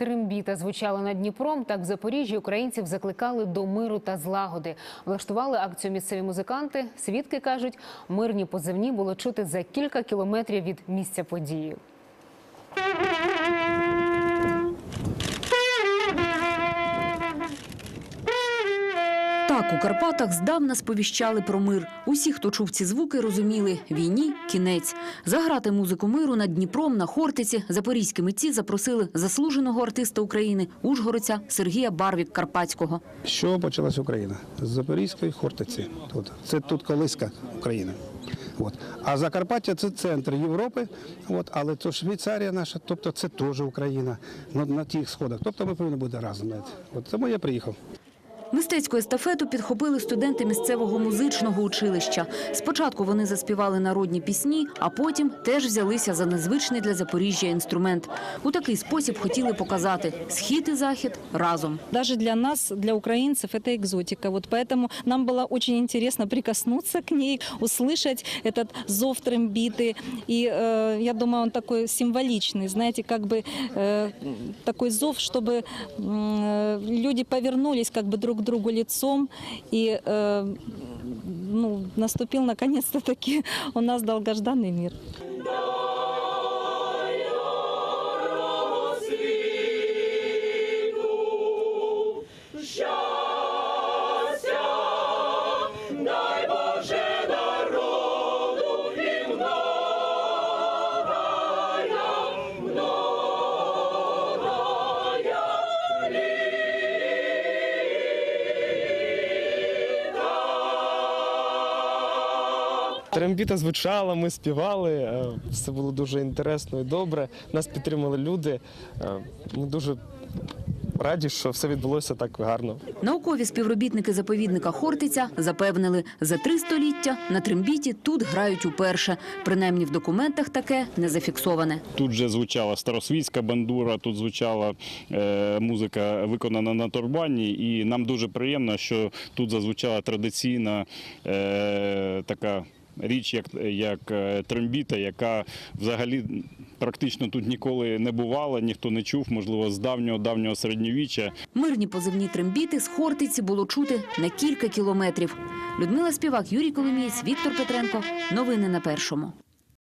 трембіта звучала над Дніпром, так в Запоріжжі українців закликали до миру та злагоди. Влаштували акцію місцеві музиканти. Свідки кажуть, мирні позивні було чути за кілька кілометрів від місця події. Так, у Карпатах здавна сповіщали про мир. Усі, хто чув ці звуки, розуміли – війні – кінець. Заграти музику миру над Дніпром на Хортиці запорізькі митці запросили заслуженого артиста України, ужгородця Сергія Барвік-Карпатського. З чого почалась Україна? З Запорізької Хортиці. Тут. Це тут колиска України. От. А Закарпаття це центр Європи, от. але то Швейцарія наша, тобто це теж Україна на, на тих сходах. Тобто ми повинні бути разом. От. Тому я приїхав. Мистецьку естафету підхопили студенти місцевого музичного училища. Спочатку вони заспівали народні пісні, а потім теж взялися за незвичний для Запоріжжя інструмент. У такий спосіб хотіли показати – схід і захід разом. Даже для нас, для украинцев, это экзотика. Вот поэтому нам было очень интересно прикоснуться к ней, услышать этот зов трембиты. И э, я думаю, он такой символичный, знаете, как бы э, такой зов, чтобы м, люди повернулись как бы друг к другу лицом и э, ну, наступил наконец-то таки у нас долгожданный мир. Трембіта звучала, ми співали. е, Все було дуже інтересно і добре. Нас підтримали люди. е, Ми дуже раді, що все відбулося так гарно. Наукові співробітники заповідника Хортиця запевнили, за три століття на трембіті тут грають уперше. Принаймні в документах таке не зафіксоване. Тут же звучала старосвітська бандура, тут звучала е, музика виконана на турбані, і нам дуже приємно, що тут зазвучала традиційна е, така річ, як, як е, трембіта, яка взагалі практично тут ніколи не бувала, ніхто не чув, можливо, з давнього давнього середньовіччя. Мирні позивні трембіти з Хортиці було чути на кілька кілометрів. Людмила Співак, Юрій Коломієць, Віктор Петренко. Новини на першому.